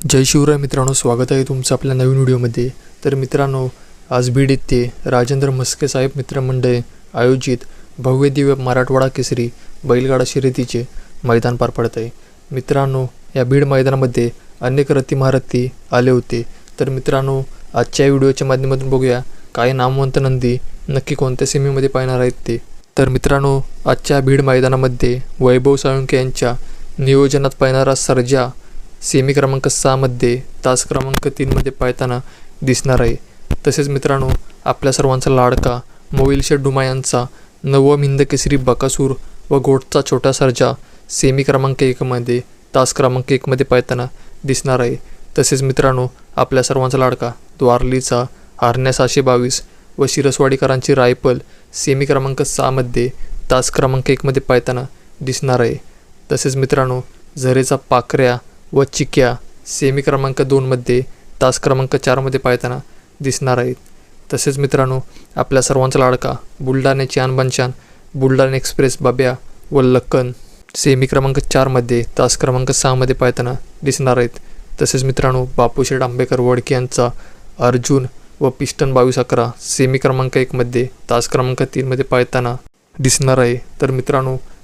जय शिवराय मित्रांनो स्वागत आहे तुमचं आपल्या नवीन व्हिडिओमध्ये. तर मित्रांनो आज बीड येथे राजेंद्र म्हस्के साहेब मित्रमंडळ आयोजित भव्य दिव्य मराठवाडा केसरी बैलगाडा शर्यतीचे मैदान पार पडत आहे. मित्रांनो या बीड मैदानामध्ये अनेक रथी महारथी आले होते. तर मित्रांनो आजच्या व्हिडिओच्या माध्यमातून बघूया काही नामवंत नंदी नक्की कोणत्या सेमीमध्ये पाहणार आहेत ते? तर मित्रांनो आजच्या बीड मैदानामध्ये वैभव साळुंके यांच्या नियोजनात पाहणारा सर्जा सेमी क्रमांक सहामध्ये तास क्रमांक तीनमध्ये पाहताना दिसणार आहे. तसेच मित्रांनो आपल्या सर्वांचा लाडका मोविलशे डुमा यांचा नवम हिंद केसरी बकासूर व गोटचा छोटा सर्जा सेमी क्रमांक एकमध्ये तास क्रमांक एकमध्ये पाहताना दिसणार आहे. तसेच मित्रांनो आपल्या सर्वांचा लाडका द्वारलीचा हारण्या सहाशे बावीस व शिरसवाडीकरांची रायफल सेमी क्रमांक सहामध्ये तास क्रमांक एकमध्ये पाहताना दिसणार आहे. तसेच मित्रांनो झरेचा पाखऱ्या व चिक्या सेमी क्रमांक दोनमध्ये तास क्रमांक चारमध्ये पाहताना दिसणार आहेत. तसेच मित्रांनो आपल्या सर्वांचा लाडका बुलढाण्याची आणबानशान बुलढाणा एक्सप्रेस बाब्या व लक्कन सेमी क्रमांक चारमध्ये तास क्रमांक सहामध्ये पाहताना दिसणार आहेत. तसेच मित्रांनो बापूशेठ आंबेकर वडके यांचा अर्जुन व पिस्टन बावीस अकरा सेमी क्रमांक एकमध्ये तास क्रमांक तीनमध्ये पाहताना दिसणार आहे. तर मित्रांनो